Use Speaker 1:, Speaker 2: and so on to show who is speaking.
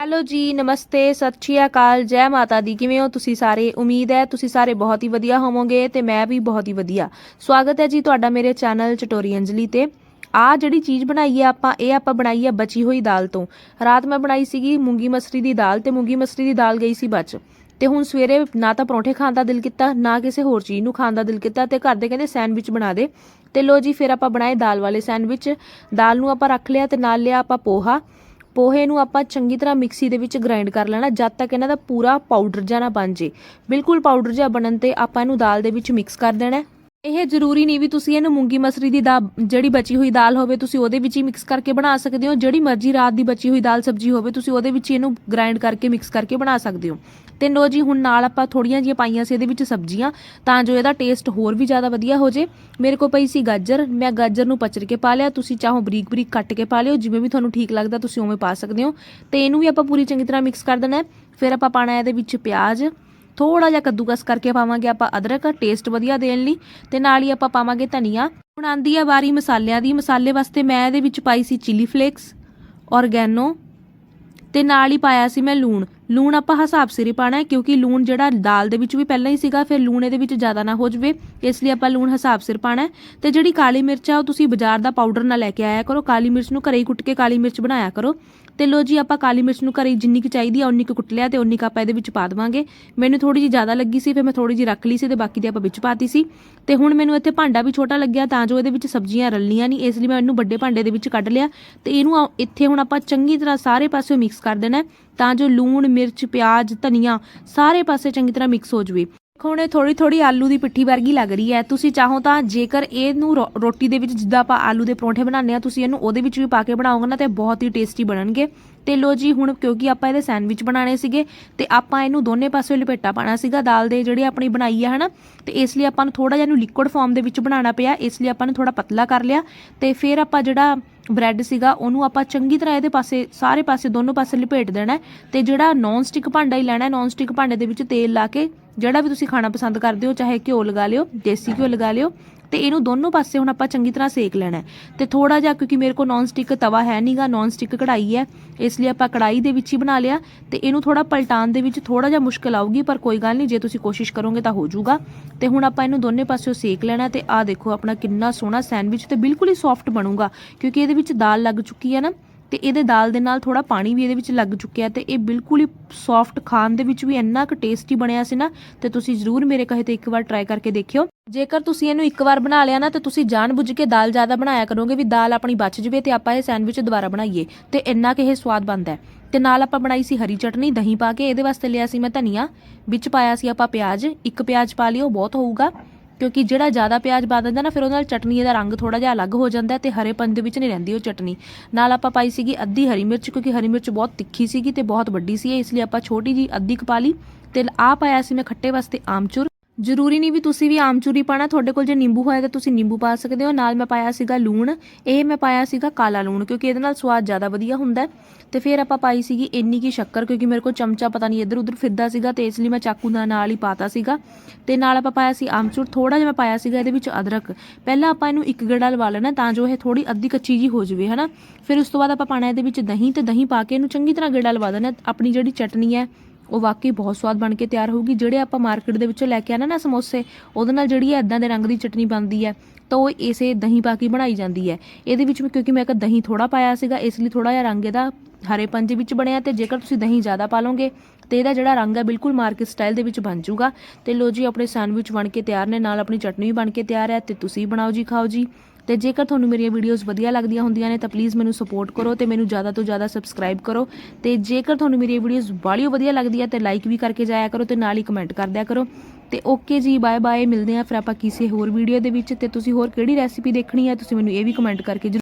Speaker 1: Hello ਜੀ, ਨਮਸਤੇ, ਸਤਿ ਸ਼੍ਰੀ ਅਕਾਲ, ਜੈ ਮਾਤਾ ਦੀ। ਕਿਵੇਂ ਹੋ ਤੁਸੀਂ ਸਾਰੇ? ਉਮੀਦ ਹੈ ਤੁਸੀਂ ਸਾਰੇ ਬਹੁਤ ਹੀ ਵਧੀਆ ਹੋਵੋਗੇ ਤੇ ਮੈਂ ਵੀ ਬਹੁਤ ਹੀ ਵਧੀਆ। ਸਵਾਗਤ ਹੈ ਜੀ ਤੁਹਾਡਾ ਮੇਰੇ ਚੈਨਲ ਚਟੋਰੀ ਅੰਜਲੀ ਤੇ। ਆ ਜਿਹੜੀ ਚੀਜ਼ ਬਣਾਈ ਹੈ ਆਪਾਂ, ਇਹ ਆਪਾਂ ਬਣਾਈ ਹੈ ਬਚੀ ਹੋਈ ਦਾਲ ਤੋਂ। ਰਾਤ ਮੈਂ ਬਣਾਈ ਸੀਗੀ ਮੂੰਗੀ ਮਸਰੀ ਦੀ ਦਾਲ ਤੇ ਮੂੰਗੀ ਮਸਰੀ ਦੀ ਦਾਲ ਗਈ ਸੀ ਬਚ। ਤੇ ਹੁਣ ਸਵੇਰੇ ਨਾ ਤਾਂ ਪਰੌਂਠੇ ਖਾਣ ਦਾ ਦਿਲ ਕੀਤਾ, ਨਾ ਕਿਸੇ ਹੋਰ ਚੀਜ਼ ਨੂੰ ਖਾਣ ਦਾ ਦਿਲ ਕੀਤਾ ਤੇ ਘਰ ਦੇ ਕਹਿੰਦੇ ਸੈਂਡਵਿਚ ਬਣਾ ਦੇ। ਤੇ ਲੋ ਜੀ, ਫਿਰ ਆਪਾਂ ਬਣਾਏ ਦਾਲ ਵਾਲੇ ਸੈਂਡਵਿਚ। ਦਾਲ ਨੂੰ ਆਪਾਂ ਰੱਖ ਲਿਆ ਤੇ ਨਾਲ ਲਿਆ ਆਪਾਂ ਪੋਹਾ। ਪੋਹੇ ਨੂੰ ਆਪਾਂ ਚੰਗੀ ਤਰ੍ਹਾਂ ਮਿਕਸੀ ਦੇ ਵਿੱਚ ਗ੍ਰਾਈਂਡ ਕਰ ਲੈਣਾ, ਜਦ ਤੱਕ ਇਹਨਾਂ ਦਾ ਪੂਰਾ ਪਾਊਡਰ ਜਿਹਾ ਨਾ ਬਣ ਜੇ। ਬਿਲਕੁਲ ਪਾਊਡਰ ਜਿਹਾ ਬਣਨ ਤੇ ਆਪਾਂ ਇਹਨੂੰ ਦਾਲ ਦੇ ਵਿੱਚ ਮਿਕਸ ਕਰ ਦੇਣਾ ਇਹ ਜ਼ਰੂਰੀ ਨਹੀਂ ਵੀ ਤੁਸੀਂ ਇਹਨੂੰ ਮੂੰਗੀ ਮਸਰੀ ਦੀ ਦਾ ਜਿਹੜੀ ਬਚੀ ਹੋਈ ਦਾਲ ਹੋਵੇ ਤੁਸੀਂ ਉਹਦੇ ਵਿੱਚ ਹੀ ਮਿਕਸ ਕਰਕੇ ਬਣਾ ਸਕਦੇ ਹੋ। ਜਿਹੜੀ ਮਰਜ਼ੀ ਰਾਤ ਦੀ ਬਚੀ ਹੋਈ ਦਾਲ ਸਬਜ਼ੀ ਹੋਵੇ ਤੁਸੀਂ ਉਹਦੇ ਵਿੱਚ ਹੀ ਇਹਨੂੰ ਗ੍ਰਾਈਂਡ ਕਰਕੇ ਮਿਕਸ ਕਰਕੇ ਬਣਾ ਸਕਦੇ ਹੋ। ਤੇ ਲੋ ਜੀ, ਹੁਣ ਨਾਲ ਆਪਾਂ ਥੋੜੀਆਂ ਜਿਹੀਆਂ ਪਾਈਆਂ ਸੀ ਇਹਦੇ ਵਿੱਚ ਸਬਜ਼ੀਆਂ, ਤਾਂ ਜੋ ਇਹਦਾ ਟੇਸਟ ਹੋਰ ਵੀ ਜ਼ਿਆਦਾ ਵਧੀਆ ਹੋ ਜੇ। ਮੇਰੇ ਕੋਲ ਪਈ ਸੀ ਗਾਜਰ, ਮੈਂ ਗਾਜਰ ਨੂੰ ਪਚਰ ਕੇ ਪਾ ਲਿਆ। ਤੁਸੀਂ ਚਾਹੋ ਬਰੀਕ ਬਰੀਕ ਕੱਟ ਕੇ ਪਾ ਲਿਓ, ਜਿਵੇਂ ਵੀ ਤੁਹਾਨੂੰ ਠੀਕ ਲੱਗਦਾ ਤੁਸੀਂ ਉਵੇਂ ਪਾ ਸਕਦੇ ਹੋ। ਤੇ ਇਹਨੂੰ ਵੀ ਆਪਾਂ ਪੂਰੀ ਚੰਗੀ ਤਰ੍ਹਾਂ ਮਿਕਸ ਕਰ ਦੇਣਾ ਹੈ। ਫਿਰ ਆਪਾਂ ਪਾਣਾ ਇਹਦੇ ਵਿੱਚ ਪਿਆਜ਼। ਥੋੜਾ ਜਿਹਾ ਕੱਦੂਕਸ ਕਰਕੇ ਪਾਵਾਂਗੇ ਆਪਾਂ ਅਦਰਕ ਟੇਸਟ ਵਧੀਆ ਦੇਣ ਲਈ ਤੇ ਨਾਲ ਹੀ ਆਪਾਂ ਪਾਵਾਂਗੇ ਧਨੀਆ। ਹੁਣ ਆਂਦੀ ਆ ਵਾਰੀ ਮਸਾਲਿਆਂ ਦੀ। ਮਸਾਲੇ ਵਾਸਤੇ ਮੈਂ ਇਹਦੇ ਵਿੱਚ ਪਾਈ ਸੀ ਚਿਲੀ ਫਲੇਕਸ ਔਰਗੈਨੋ ਤੇ ਨਾਲ ਹੀ ਪਾਇਆ ਸੀ ਮੈਂ ਲੂਣ। ਲੂਣ ਆਪਾਂ ਹਿਸਾਬ ਸਿਰ ਹੀ ਪਾਣਾ ਹੈ, ਕਿਉਂਕਿ ਲੂਣ ਜਿਹੜਾ ਦਾਲ ਦੇ ਵਿੱਚ ਵੀ ਪਹਿਲਾਂ ਹੀ ਸੀਗਾ, ਫਿਰ ਲੂਣ ਇਹਦੇ ਵਿੱਚ ਜ਼ਿਆਦਾ ਨਾ ਹੋ ਜਵੇ, ਇਸ ਲਈ ਆਪਾਂ ਲੂਣ ਹਿਸਾਬ ਸਿਰ ਪਾਣਾ ਹੈ। ਤੇ ਜਿਹੜੀ ਕਾਲੀ ਮਿਰਚ ਆ, ਉਹ ਤੁਸੀਂ ਬਾਜ਼ਾਰ ਦਾ ਪਾਊਡਰ ਨਾ ਲੈ ਕੇ ਆਇਆ ਕਰੋ, ਕਾਲੀ ਮਿਰਚ ਨੂੰ ਘਰੇ ਹੀ ਕੁੱਟ ਕੇ ਕਾਲੀ ਮਿਰਚ ਬਣਾਇਆ ਕਰੋ। ਤੇ ਲੋ ਜੀ, ਆਪਾਂ ਕਾਲੀ ਮਿਰਚ ਨੂੰ ਘਰੇ ਹੀ ਜਿੰਨੀ ਕੁ ਚਾਹੀਦੀ ਆ ਉਨੀ ਕੁ ਕੁੱਟ ਲਿਆ ਤੇ ਉਨੀ ਕੁ ਆਪਾਂ ਇਹਦੇ ਵਿੱਚ ਪਾ ਦੇਵਾਂਗੇ। ਮੈਨੂੰ ਥੋੜੀ ਜਿਹੀ ਜ਼ਿਆਦਾ ਲੱਗੀ ਸੀ, ਫਿਰ ਮੈਂ ਥੋੜੀ ਜਿਹੀ ਰੱਖ ਲਈ ਸੀ ਤੇ ਬਾਕੀ ਦੀ ਆਪਾਂ ਵਿੱਚ ਪਾਤੀ ਸੀ। ਤੇ ਹੁਣ ਮੈਨੂੰ ਇੱਥੇ ਭਾਂਡਾ ਵੀ ਛੋਟਾ ਲੱਗਿਆ, ਤਾਂ ਜੋ ਇਹਦੇ ਵਿੱਚ ਸਬਜ਼ੀਆਂ ਰਲਣੀਆਂ ਨਹੀਂ, ਇਸ ਲਈ ਮੈਂ ਇਹਨੂੰ ਵੱਡੇ ਭਾਂਡੇ ਦੇ ਵਿੱਚ ਕੱਢ ਲਿਆ। ਤੇ ਇਹਨੂੰ ਇੱਥੇ ਹੁਣ ਆਪਾਂ ਚੰਗੀ ਤਰ੍ਹਾਂ ਸਾਰੇ ਪਾਸੇ ਮਿਕਸ ਕਰ ਦੇਣਾ ਤਾਂ ਜੋ ਲੂਣ ਮਿਰਚ ਪਿਆਜ਼ ਧਨੀਆ ਸਾਰੇ ਪਾਸੇ ਚੰਗੀ ਤਰ੍ਹਾਂ ਮਿਕਸ ਹੋ ਜਵੇ। ਹੁਣ ਇਹ ਥੋੜੀ ਥੋੜੀ ਆਲੂ ਦੀ ਪਿੱਠੀ ਵਰਗੀ ਲੱਗ ਰਹੀ ਹੈ। ਤੁਸੀਂ ਚਾਹੋ ਤਾਂ ਜੇਕਰ ਇਹਨੂੰ ਰੋ- ਰੋਟੀ ਦੇ ਵਿੱਚ ਜਿੱਦਾਂ ਆਪਾਂ ਆਲੂ ਦੇ ਪਰੌਂਠੇ ਬਣਾਉਂਦੇ ਆ ਤੁਸੀਂ ਇਹਨੂੰ ਉਹਦੇ ਵਿੱਚ ਵੀ ਪਾ ਕੇ ਬਣਾਓਗੇ ਨਾ ਤੇ ਬਹੁਤ ਹੀ ਟੇਸਟੀ ਬਣਨਗੇ। ਤੇ ਲੋ ਜੀ, ਹੁਣ ਕਿਉਂਕਿ ਆਪਾਂ ਇਹਦੇ ਸੈਂਡਵਿਚ ਬਣਾਉਣੇ ਸੀਗੇ, ਤੇ ਆਪਾਂ ਇਹਨੂੰ ਦੋਨੇ ਪਾਸੇ ਲਪੇਟਾ ਪਾਣਾ ਸੀਗਾ। ਦਾਲ ਦੇ ਜਿਹੜੀ ਆਪਣੀ ਬਣਾਈ ਆ, ਹਨਾ, ਤੇ ਇਸ ਲਈ ਆਪਾਂ ਨੂੰ ਥੋੜਾ ਜਿਹਾ ਇਹਨੂੰ ਲਿਕੁਇਡ ਫਾਰਮ ਦੇ ਵਿੱਚ ਬਣਾਉਣਾ ਪਿਆ। ਇਸ ਲਈ ਆਪਾਂ ਨੂੰ ਥੋੜਾ ਪਤਲਾ ਕਰ ਲਿਆ। ਤੇ ਫਿਰ ਆਪਾਂ ਜਿਹੜਾ ਬ੍ਰੈਡ ਸੀਗਾ, ਉਹਨੂੰ ਆਪਾਂ ਚੰਗੀ ਤਰ੍ਹਾਂ ਇਹਦੇ ਪਾਸੇ, ਸਾਰੇ ਪਾਸੇ, ਦੋਨੋਂ ਪਾਸੇ ਲਪੇਟ ਦੇਣਾ ਹੈ। ਤੇ ਜਿਹੜਾ ਨੌਨ ਸਟਿਕ ਭਾਂਡਾ ਹੀ ਲੈਣਾ ਹੈ ਨੌਨ ਸਟਿਕ ਭਾਂਡੇ ਦੇ ਵਿੱਚ ਤੇਲ ਲਾ ਕੇ ਜਿਹੜਾ ਵੀ ਤੁਸੀਂ ਖਾਣਾ ਪਸੰਦ ਕਰਦੇ ਹੋ, ਚਾਹੇ ਘਿਓ ਲਗਾ ਲਿਓ, ਦੇਸੀ ਘਿਓ ਲਗਾ ਲਿਓ, ਤੇ ਇਹਨੂੰ ਦੋਨੋਂ ਪਾਸੇ ਹੁਣ ਆਪਾਂ ਚੰਗੀ ਤਰ੍ਹਾਂ ਸੇਕ ਲੈਣਾ ਹੈ। ਤੇ ਥੋੜਾ ਜਿਹਾ, ਕਿਉਂਕਿ ਮੇਰੇ ਕੋਲ ਨੌਨ ਸਟਿਕ ਤਵਾ ਹੈ ਨਹੀਂਗਾ ਨੌਨ ਸਟਿਕ ਕੜਾਈ ਹੈ, ਇਸ ਲਈ ਆਪਾਂ ਕੜਾਈ ਦੇ ਵਿੱਚ ਹੀ ਬਣਾ ਲਿਆ। ਤੇ ਇਹਨੂੰ ਥੋੜਾ ਪਲਟਾਉਣ ਦੇ ਵਿੱਚ ਥੋੜਾ ਜਿਹਾ ਮੁਸ਼ਕਲ ਆਊਗੀ, ਪਰ ਕੋਈ ਗੱਲ ਨਹੀਂ, ਜੇ ਤੁਸੀਂ ਕੋਸ਼ਿਸ਼ ਕਰੋਗੇ ਤਾਂ ਹੋ ਜਾਊਗਾ ਤੇ ਹੁਣ ਆਪਾਂ ਇਹਨੂੰ ਦੋਨੇ ਪਾਸਿਓਂ ਸੇਕ ਲੈਣਾ ਤੇ ਆਹ ਦੇਖੋ ਆਪਣਾ ਕਿੰਨਾ ਸੋਹਣਾ ਸੈਂਡਵਿਚ ਤੇ ਬਿਲਕੁਲ ਹੀ ਸੌਫਟ ਬਣੂਗਾ, ਕਿਉਂਕਿ ਇਹਦੇ ਵਿੱਚ ਦਾਲ ਲੱਗ ਚੁੱਕੀ ਹੈ ਨਾ। ਤੇ ਇਹਦੇ ਦਾਲ ਦੇ ਨਾਲ ਥੋੜਾ ਪਾਣੀ ਵੀ ਇਹਦੇ ਵਿੱਚ ਲੱਗ ਚੁੱਕਿਆ ਤੇ ਇਹ ਬਿਲਕੁਲ ਹੀ ਸੌਫਟ ਖਾਣ ਦੇ ਵਿੱਚ ਵੀ ਇੰਨਾ ਕੁ ਟੇਸਟੀ ਬਣਿਆ ਸੀ ਨਾ, ਤੇ ਤੁਸੀਂ ਜ਼ਰੂਰ ਮੇਰੇ ਕਹੇ ਤੇ ਇੱਕ ਵਾਰ ਟਰਾਈ ਕਰਕੇ ਦੇਖਿਓ। ਜੇਕਰ ਤੁਸੀਂ ਇਹਨੂੰ ਇੱਕ ਵਾਰ ਬਣਾ ਲਿਆ ਨਾ, ਤੇ ਤੁਸੀਂ ਜਾਣਬੁੱਝ ਕੇ ਦਾਲ ਜ਼ਿਆਦਾ ਬਣਾਇਆ ਕਰੋਗੇ ਵੀ ਦਾਲ ਆਪਣੀ ਬਚ ਜਵੇ ਤੇ ਆਪਾਂ ਇਹ ਸੈਂਡਵਿਚ ਦੁਬਾਰਾ ਬਣਾਈਏ, ਤੇ ਇੰਨਾ ਕਿ ਇਹ ਸਵਾਦ ਬਣਦਾ ਹੈ। ਤੇ ਨਾਲ ਆਪਾਂ ਬਣਾਈ ਸੀ ਹਰੀ ਚਟਨੀ, ਦਹੀਂ ਪਾ ਕੇ ਇਹਦੇ ਵਾਸਤੇ ਲਿਆ ਸੀ ਮੈਂ ਧਨੀਆ, ਵਿੱਚ ਪਾਇਆ ਸੀ ਆਪਾਂ ਪਿਆਜ਼, ਇੱਕ ਪਿਆਜ਼ ਪਾ ਲਿਓ, ਬਹੁਤ ਹੋਊਗਾ। ਕਿਉਂਕਿ ਜਿਹੜਾ ਜ਼ਿਆਦਾ ਪਿਆਜ਼ ਪਾ ਦਿੰਦਾ ਨਾ, ਫਿਰ ਉਹਦੇ ਨਾਲ ਚਟਨੀ ਦਾ ਰੰਗ ਥੋੜਾ ਜਿਹਾ ਅਲੱਗ ਹੋ ਜਾਂਦਾ ਹੈ ਤੇ ਹਰੇਪਨ ਦੇ ਵਿੱਚ ਨਹੀਂ ਰਹਿੰਦੀ ਉਹ ਚਟਨੀ। ਨਾਲ ਆਪਾਂ ਪਾਈ ਸੀਗੀ ਅੱਧੀ ਹਰੀ ਮਿਰਚ, ਕਿਉਂਕਿ ਹਰੀ ਮਿਰਚ ਬਹੁਤ ਤਿੱਖੀ ਸੀਗੀ ਤੇ ਬਹੁਤ ਵੱਡੀ ਸੀ ਇਸ ਲਈ ਆਪਾਂ ਛੋਟੀ ਜੀ ਅੱਧੀ ਕਪਾਲੀ ਪਾ ਲਈ ਤੇ ਆ ਪਾਇਆ ਸੀ ਮੈਂ ਖੱਟੇ ਵਾਸਤੇ ਆਮਚੂਰ। ਜ਼ਰੂਰੀ ਨਹੀਂ ਵੀ ਤੁਸੀਂ ਵੀ ਆਮਚੂਰੀ ਪਾਣਾ ਤੁਹਾਡੇ ਕੋਲ ਜੇ ਨਿੰਬੂ ਹੋਇਆ ਤਾਂ ਤੁਸੀਂ ਨਿੰਬੂ ਪਾ ਸਕਦੇ ਹੋ। ਨਾਲ ਮੈਂ ਪਾਇਆ ਸੀਗਾ ਲੂਣ, ਇਹ ਮੈਂ ਪਾਇਆ ਸੀਗਾ ਕਾਲਾ ਲੂਣ, ਕਿਉਂਕਿ ਇਹਦੇ ਨਾਲ ਸਵਾਦ ਜ਼ਿਆਦਾ ਵਧੀਆ ਹੁੰਦਾ ਹੈ। ਤੇ ਫਿਰ ਆਪਾਂ ਪਾਈ ਸੀਗੀ ਇੰਨੀ ਕੀ ਸ਼ੱਕਰ, ਕਿਉਂਕਿ ਮੇਰੇ ਕੋਲ ਚਮਚਾ ਪਤਾ ਨਹੀਂ ਇੱਧਰ ਉੱਧਰ ਫਿਰਦਾ ਸੀਗਾ ਤੇ ਇਸ ਲਈ ਮੈਂ ਚਾਕੂ ਦਾ ਨਾਲ ਹੀ ਪਾਤਾ ਸੀਗਾ। ਤੇ ਨਾਲ ਆਪਾਂ ਪਾਇਆ ਸੀ ਆਮਚੂਰ ਥੋੜਾ ਜਿਹਾ ਮੈਂ ਪਾਇਆ ਸੀਗਾ ਇਹਦੇ ਵਿੱਚ ਅਦਰਕ। ਪਹਿਲਾਂ ਆਪਾਂ ਇਹਨੂੰ ਇੱਕ ਗੇੜਾ ਲਵਾ ਲੈਣਾ ਤਾਂ ਜੋ ਇਹ ਥੋੜੀ ਅੱਧੀ ਕੱਚੀ ਜੀ ਹੋ ਜਾਵੇ, ਹਨਾ? ਫਿਰ ਉਸ ਤੋਂ ਬਾਅਦ ਆਪਾਂ ਪਾਣਾ ਇਹਦੇ ਵਿੱਚ ਦਹੀਂ ਤੇ ਦਹੀਂ ਪਾ ਕੇ ਇਹਨੂੰ ਚੰਗੀ ਤਰ੍ਹਾਂ ਗੇੜਾ ਲਵਾ ਦੇਣਾ। ਆਪਣੀ ਜਿਹੜੀ ਚਟਨੀ ਹੈ ਉਹ ਵਾਕਈ ਬਹੁਤ ਸਵਾਦ ਬਣ ਕੇ ਤਿਆਰ ਹੋਊਗੀ। ਜਿਹੜੇ ਆਪਾਂ ਮਾਰਕੀਟ ਦੇ ਵਿੱਚੋਂ ਲੈ ਕੇ ਆਣਾ ਨਾ ਸਮੋਸੇ, ਉਹਦੇ ਨਾਲ ਜਿਹੜੀ ਹੈ ਇਦਾਂ ਦੇ ਰੰਗ ਦੀ ਚਟਨੀ ਬਣਦੀ ਹੈ, ਤਾਂ ਉਹ ਇਸੇ ਦਹੀਂ ਪਾ ਕੇ ਬਣਾਈ ਜਾਂਦੀ ਹੈ। ਇਹਦੇ ਵਿੱਚ ਕਿਉਂਕਿ ਮੈਂ ਇੱਕ ਦਹੀਂ ਥੋੜਾ ਪਾਇਆ ਸੀਗਾ, ਇਸ ਲਈ ਥੋੜਾ ਜਿਹਾ ਰੰਗ ਇਹਦਾ ਹਰੇ ਪੰਜੇ ਵਿੱਚ ਬਣਿਆ ਤੇ ਜੇਕਰ ਤੁਸੀਂ ਦਹੀਂ ਜ਼ਿਆਦਾ ਪਾ ਲਓਗੇ, ਤੇ ਇਹਦਾ ਜਿਹੜਾ ਰੰਗ ਹੈ ਬਿਲਕੁਲ ਮਾਰਕੀਟ ਸਟਾਈਲ ਦੇ ਵਿੱਚ ਬਣ ਜਾਊਗਾ। ਤੇ ਲੋ ਜੀ, ਆਪਣੇ ਸੈਂਡਵਿਚ ਬਣ ਕੇ ਤਿਆਰ ਨੇ, ਨਾਲ ਆਪਣੀ ਚਟਨੀ ਵੀ ਬਣ ਕੇ ਤਿਆਰ ਹੈ, ਤੇ ਤੁਸੀਂ ਬਣਾਓ ਜੀ, ਖਾਓ ਜੀ। ਤੇ ਜੇਕਰ ਤੁਹਾਨੂੰ ਮੇਰੀਆਂ ਵੀਡੀਓਜ਼ ਵਧੀਆ ਲੱਗਦੀਆਂ ਹੁੰਦੀਆਂ ਨੇ ਤਾਂ ਪਲੀਜ਼ ਮੈਨੂੰ ਸਪੋਰਟ ਕਰੋ ਤੇ ਮੈਨੂੰ ਜ਼ਿਆਦਾ ਤੋਂ ਜ਼ਿਆਦਾ ਸਬਸਕ੍ਰਾਈਬ ਕਰੋ। ਤੇ ਜੇਕਰ ਤੁਹਾਨੂੰ ਮੇਰੀਆਂ ਵੀਡੀਓਜ਼ ਬਾਲੀਓ ਵਧੀਆ ਲੱਗਦੀ ਹੈ ਤੇ ਲਾਈਕ ਵੀ ਕਰਕੇ ਜਾਇਆ ਕਰੋ ਤੇ ਨਾਲ ਹੀ ਕਮੈਂਟ ਕਰ ਦਿਆ ਕਰੋ। ਤੇ ਓਕੇ ਜੀ ਬਾਏ ਬਾਏ ਮਿਲਦੇ ਹਾਂ ਫਿਰ ਆਪਾਂ ਕਿਸੇ ਹੋਰ ਵੀਡੀਓ ਦੇ ਵਿੱਚ ਤੇ ਤੁਸੀਂ ਹੋਰ ਕਿਹੜੀ ਰੈਸਿਪੀ ਦੇਖਣੀ ਹੈ ਤੁਸੀਂ ਮੈਨੂੰ ਇਹ ਵੀ ਕਮੈਂਟ ਕਰਕੇ ਜ਼ਰੂਰ